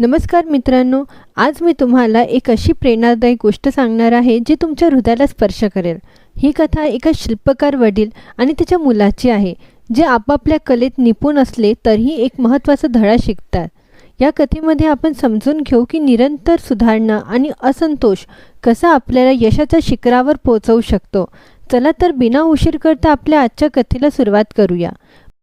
नमस्कार मित्रांनो आज मी तुम्हाला एक अशी प्रेरणादायी गोष्ट सांगणार आहे जी तुमच्या हृदयाला स्पर्श करेल. ही कथा एका शिल्पकार वडील आणि त्याच्या मुलाची आहे. जे आपापल्या कलेत निपुण असले तरीही एक महत्त्वाचा धडा शिकतात. या कथेमध्ये आपण समजून घेऊ की निरंतर सुधारणा आणि असंतोष कसा आपल्याला यशाच्या शिखरावर पोहोचवू शकतो. चला तर बिना उशीर करता आपल्या आजच्या कथेला सुरुवात करूया.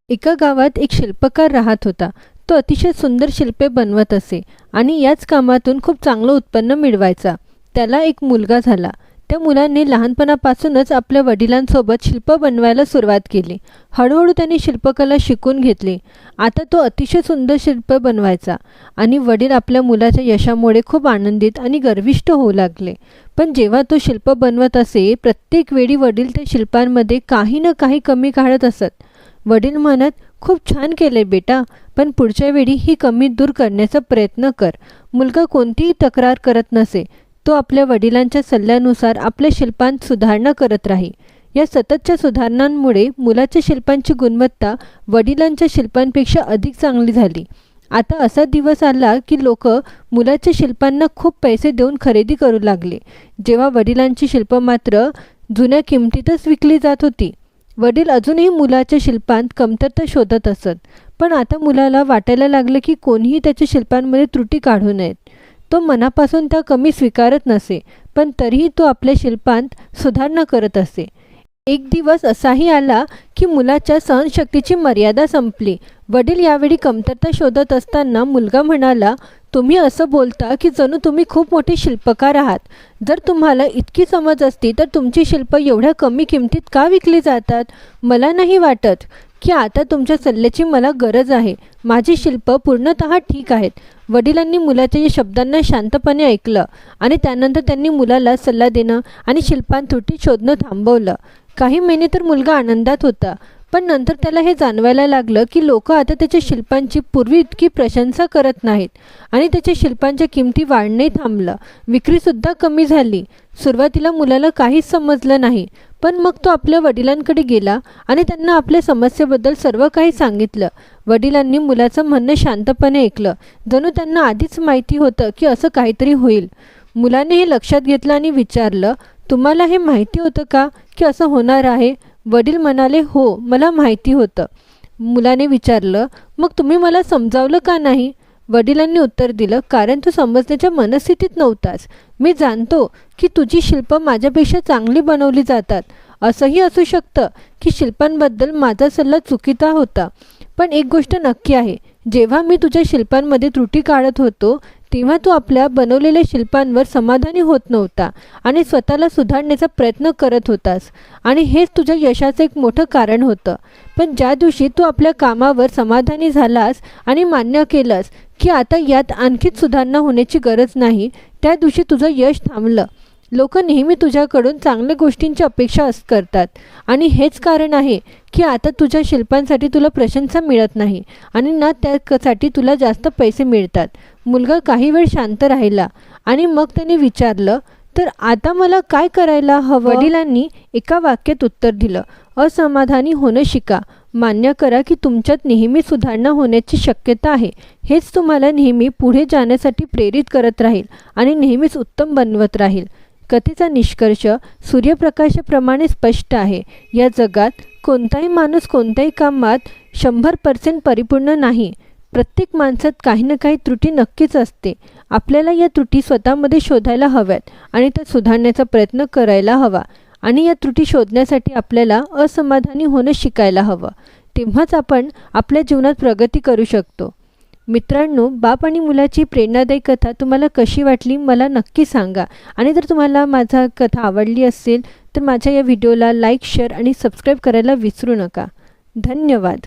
एका गावात एक शिल्पकार राहत होता. तो अतिशय सुंदर शिल्पे बनवत असे आणि याच कामातून खूप चांगलं उत्पन्न मिळवायचा. त्याला एक मुलगा झाला. त्या मुलाने लहानपणापासूनच आपल्या वडिलांसोबत शिल्प बनवायला सुरुवात केली. हळूहळू त्याने शिल्पकला शिकून घेतली. आता तो अतिशय सुंदर शिल्प बनवायचा आणि वडील आपल्या मुलाच्या यशामुळे खूप आनंदित आणि गर्विष्ट होऊ लागले. पण जेव्हा तो शिल्प बनवत असे प्रत्येक वेळी वडील त्या शिल्पांमध्ये काही ना काही कमी काढत असत. वडील म्हणत खूप छान केले बेटा पण पुढच्या वेळी ही कमी दूर करण्याचा प्रयत्न कर. मुलगा कोणतीही तक्रार करत नसे. तो आपल्या वडिलांच्या सल्ल्यानुसार आपल्या शिल्पांत सुधारणा करत राही. या सततच्या सुधारणांमुळे मुलाच्या शिल्पांची गुणवत्ता वडिलांच्या शिल्पांपेक्षा अधिक चांगली झाली. आता असा दिवस आला की लोक मुलाच्या शिल्पांना खूप पैसे देऊन खरेदी करू लागले. जेव्हा वडिलांची शिल्प मात्र जुन्या किमतीतच विकली जात होती वडील अजूनही मुलाच्या शिल्पांत कमतरता शोधत असत. पण आता मुलाला वाटायला लागलं की कोणीही त्याच्या शिल्पांमध्ये त्रुटी काढू नयेत तो मनापासून त्या कमी स्वीकारत नसे पण तरीही तो आपल्या शिल्पांत सुधारणा करत असे. एक दिवस असाही आला की मुलाच्या सहनशक्तीची मर्यादा संपली. वडील यावेळी कमतरता शोधत असताना मुलगा म्हणाला तुम्ही असं बोलता की जणू तुम्ही खूप मोठे शिल्पकार आहात. जर तुम्हाला इतकी समज असती तर तुमची शिल्प एवढ्या कमी किमतीत का विकली जातात? मला नाही वाटत. की आता तुमच्या सल्ल्याची मला गरज आहे. माझी शिल्प पूर्णतः ठीक आहेत. वडिलांनी मुलाच्या या शब्दांना शांतपणे ऐकलं आणि त्यानंतर त्यांनी मुलाला सल्ला देणं आणि शिल्पांत त्रुटी शोधणं थांबवलं. काही महिने तर मुलगा आनंदात होता. पण नंतर त्याला हे जाणवायला लागलं की लोक आता त्याच्या शिल्पांची पूर्वी इतकी प्रशंसा करत नाहीत आणि त्याच्या शिल्पांच्या किमती वाढणे थांबलं. विक्रीसुद्धा कमी झाली. सुरुवातीला मुलाला काहीच समजलं नाही. पण मग तो आपल्या वडिलांकडे गेला आणि त्यांना आपल्या समस्येबद्दल सर्व काही सांगितलं. वडिलांनी मुलाचं म्हणणं शांतपणे ऐकलं. जणू त्यांना आधीच माहिती होतं की असं काहीतरी होईल. मुलाने हे लक्षात घेतलं आणि विचारलं तुम्हाला हे माहिती होतं का की असं होणार आहे? वडील म्हणाले हो मला माहिती होतं. मुलाने विचारलं मग तुम्ही मला समजावलं का नाही? वडिलांनी उत्तर दिलं कारण तू समजण्याच्या मनस्थितीत नव्हतास. मी जाणतो की तुझी शिल्प माझ्यापेक्षा चांगली बनवली जातात. असंही असू शकतं की शिल्पांबद्दल माझा सल्ला चुकीचा होता. पण एक गोष्ट नक्की आहे. जेव्हा मी तुझ्या शिल्पांमध्ये त्रुटी काढत होतो तेव्हा तू आपल्या बनवलेल्या शिल्पांवर समाधानी होत नव्हता आणि स्वतःला सुधारण्याचा प्रयत्न करत होतास. आणि हेच तुझ्या यशाचं एक मोठं कारण होतं. पण ज्या दिवशी तू आपल्या कामावर समाधानी झालास आणि मान्य केलंस की आता यात आणखीच सुधारणा होण्याची गरज नाही त्या दिवशी तुझं यश थांबलं. लोक नेहमी तुझ्याकडून चांगल्या गोष्टींची अपेक्षा करतात. आणि हेच कारण आहे की आता तुझ्या शिल्पांसाठी तुला प्रशंसा मिळत नाही आणि ना त्यासाठी तुला जास्त पैसे मिळतात. मुलगा काही वेळ शांत राहिला आणि मग त्याने विचारलं तर आता मला काय करायला हवं? वडिलांनी एका वाक्यात उत्तर दिलं असमाधानी होणं शिका. मान्य करा की तुमच्यात नेहमी सुधारणा होण्याची शक्यता आहे. हेच तुम्हाला नेहमी पुढे जाण्यासाठी प्रेरित करत राहील आणि नेहमीच उत्तम बनवत राहील. कथेचा निष्कर्ष सूर्यप्रकाशाप्रमाणे स्पष्ट आहे. या जगात कोणताही माणूस कोणत्याही कामात शंभर पर्सेंट परिपूर्ण नाही. प्रत्येक माणसात काही ना काही त्रुटी नक्कीच असते. आपल्याला या त्रुटी स्वतःमध्ये शोधायला हव्यात आणि त्या सुधारण्याचा प्रयत्न करायला हवा आणि या त्रुटी शोधण्यासाठी आपल्याला असमाधानी होणं शिकायला हवं. तेव्हाच आपण आपल्या जीवनात प्रगती करू शकतो. मित्रांनो बाप आणि मुलाची प्रेरणादायी कथा तुम्हाला कशी वाटली मला नक्की सांगा. आणि जर तुम्हाला माझा कथा आवडली असेल तर माझ्या या व्हिडिओला लाईक शेअर आणि सबस्क्राईब करायला विसरू नका. धन्यवाद.